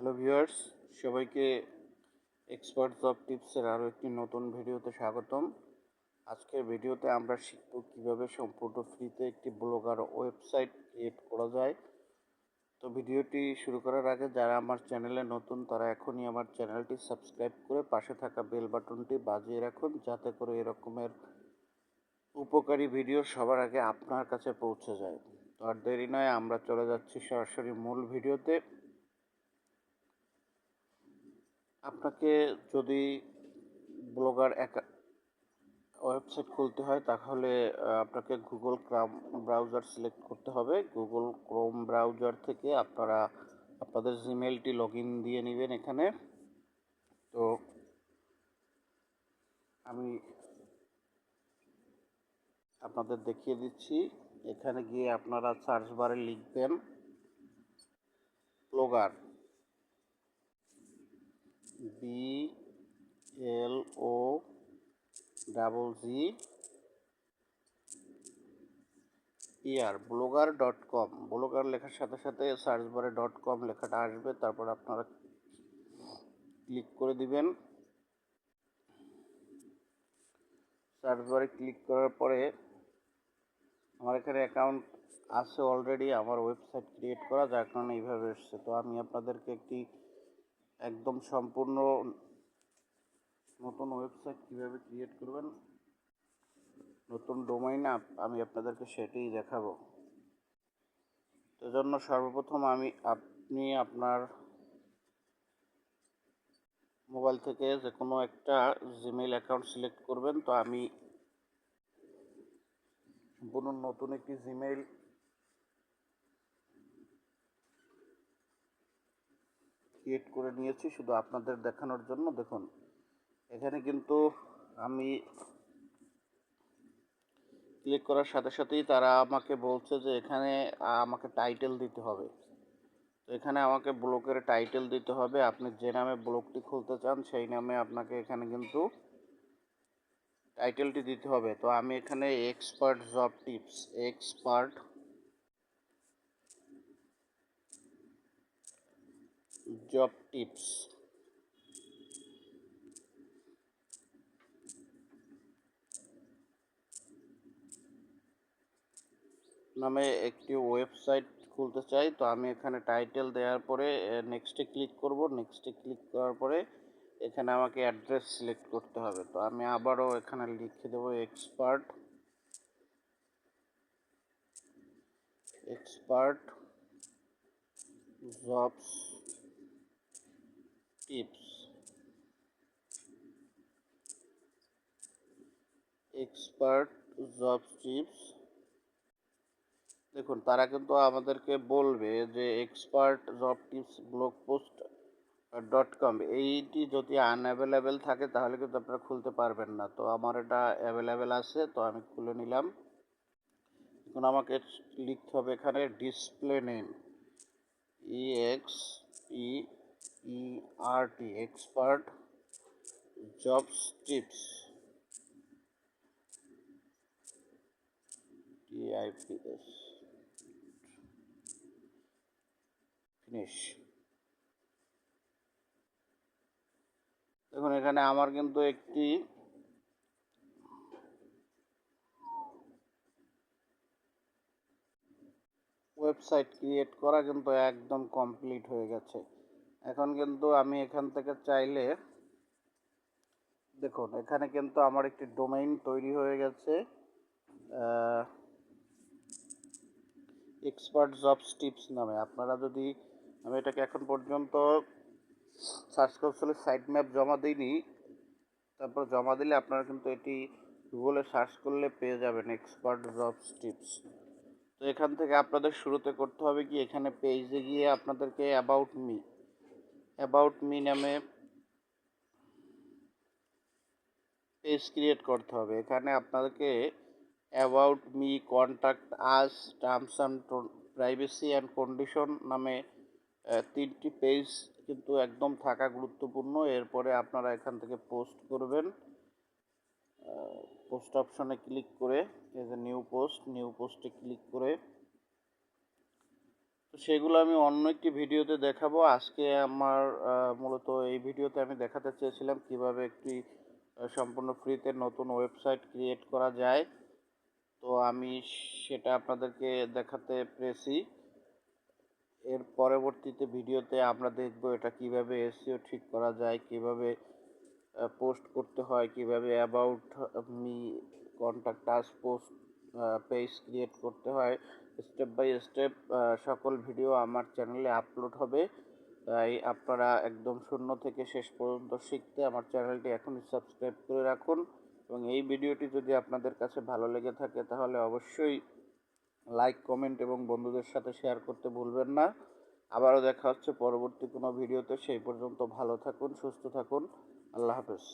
Hello viewers, সবাইকে expert job টিপসের আরও একটি নতুন ভিডিওতে স্বাগতম। আজকের ভিডিওতে আমরা শিখব কীভাবে সম্পূর্ণ ফ্রিতে একটি ব্লগার ওয়েবসাইট ক্রিয়েট করা যায়। তো ভিডিওটি শুরু করার আগে যারা আমার চ্যানেলে নতুন, তারা এখনই আমার চ্যানেলটি সাবস্ক্রাইব করে পাশে থাকা বেল বাটনটি বাজিয়ে রাখুন, যাতে করে এরকমের উপকারী ভিডিও সবার আগে আপনার কাছে পৌঁছে যায়। তো আর দেরি নয়, আমরা চলে যাচ্ছি সরাসরি মূল ভিডিওতে। আপনাকে যদি ব্লগার একা ওয়েবসাইট খুলতে হয়, তাহলে আপনাকে গুগল ক্রাম ব্রাউজার সিলেক্ট করতে হবে। গুগল ক্রোম ব্রাউজার থেকে আপনারা আপনাদের জিমেলটি লগ ইন দিয়ে নেবেন এখানে। তো, আমি আপনাদের দেখিয়ে দিচ্ছি। এখানে গিয়ে আপনারা সার্চ বারে লিখবেন, blogger. B L O double G R blogger dot com blogger লেখার সাথে সাথে সার্চ বারে ডট কম লেখাটা আসবে, তারপর আপনারা ক্লিক করে দিবেন। সার্চ বারে ক্লিক করার পরে আমার এখানে অ্যাকাউন্ট আছে অলরেডি আমার ওয়েবসাইট ক্রিয়েট করা, যার কারণে এইভাবে এসছে। তো আমি আপনাদেরকে একটি একদম সম্পূর্ণ নতুন ওয়েবসাইট কীভাবে ক্রিয়েট করবেন, নতুন ডোমাইন আপ আমি আপনাদেরকে সেটাই দেখাবো। জন্য সর্বপ্রথম আমি আপনি আপনার মোবাইল থেকে যে কোনো একটা জিমেইল অ্যাকাউন্ট সিলেক্ট করবেন। তো আমি সম্পূর্ণ নতুন একটি জিমেইল ক্রিয়েট করে নিয়েছি শুধু আপনাদের দেখানোর জন্য। দেখুন, এখানে কিন্তু আমি ক্লিক করার সাথে সাথেই তারা আমাকে বলছে যে এখানে আমাকে টাইটেল দিতে হবে। তো এখানে আমাকে ব্লকের টাইটেল দিতে হবে। আপনি যে নামে ব্লকটি খুলতে চান, সেই নামে আপনাকে এখানে কিন্তু টাইটেলটি দিতে হবে। তো আমি এখানে expert job tips expert job tips নামে একটি ওয়েবসাইট খুলতে চাই, তো আমি এখানে টাইটেল দেওয়ার পরে নেক্সটে ক্লিক করব। নেক্সটে ক্লিক করার পরে, এখানে আমাকে অ্যাড্রেস সিলেক্ট করতে হবে। তো আমি আবারও এখানে লিখে দেবো expert expert jobs tips expert job tips দেখুন, তারা কিন্তু আমাদেরকে বলবে যে expert job tips blog post dot com এইটি যদি আনঅ্যাভেলেবেল থাকে তাহলে কিন্তু আপনারা খুলতে পারবেন না। তো আমার এটা অ্যাভেলেবেল আছে, তো আমি খুলে নিলাম। এখন আমাকে লিখতে হবে এখানে display name E X E E R T expert jobs tips T I P S finish দেখুন, এখানে আমার কিন্তু একটি ওয়েবসাইট ক্রিয়েট করা কিন্তু একদম কমপ্লিট হয়ে গেছে। এখন কিন্তু আমি এখান থেকে চাইলে, দেখুন, এখানে কিন্তু আমার একটি ডোমেইন তৈরি হয়ে গেছে এক্সপার্ট জবস টিপস নামে। আপনারা যদি, আমি এটাকে এখন পর্যন্ত সার্চ কনসোলে সাইট ম্যাপ জমা দিইনি, তারপর জমা দিলে আপনারা কিন্তু এটি গুগলে সার্চ করলে পেয়ে যাবেন এক্সপার্ট জবস টিপস। তো এখান থেকে আপনাদের শুরুতে করতে হবে কি, এখানে পেজে গিয়ে আপনাদেরকে অ্যাবাউট মি। অ্যাবাউট মি নামে পেজ ক্রিয়েট করতে হবে। এখানে আপনাদেরকে about me contact us terms and privacy and condition নামে তিনটি পেজ কিন্তু একদম থাকা গুরুত্বপূর্ণ। এরপরে আপনারা এখান থেকে পোস্ট করবেন। পোস্ট অপশনে ক্লিক করে নিউ পোস্ট নিউ পোস্টে ক্লিক করে সেগুলো আমি অন্য একটি ভিডিওতে দেখাবো। আজকে আমার মূলত এই ভিডিওতে আমি দেখাতে চেয়েছিলাম কীভাবে একটি সম্পূর্ণ ফ্রিতে নতুন ওয়েবসাইট ক্রিয়েট করা যায়। তো আমি সেটা আপনাদেরকে দেখাতে পেরেছি। এর পরবর্তীতে ভিডিওতে আমরা দেখব এটা কীভাবে এসিও ঠিক করা যায়, কীভাবে পোস্ট করতে হয়, কীভাবে about me contact us post page create করতে হয়। স্টেপ বাই স্টেপ সকল ভিডিও আমার চ্যানেলে আপলোড হবে। তাই আপনারা একদম শূন্য থেকে শেষ পর্যন্ত শিখতে আমার চ্যানেলটি এখনই সাবস্ক্রাইব করে রাখুন। এবং এই ভিডিওটি যদি আপনাদের কাছে ভালো লেগে থাকে, তাহলে অবশ্যই লাইক কমেন্ট এবং বন্ধুদের সাথে শেয়ার করতে ভুলবেন না। আবারও দেখা হচ্ছে পরবর্তী কোনো ভিডিওতে সেই পর্যন্ত ভালো থাকুন, সুস্থ থাকুন। আল্লাহ হাফেজ।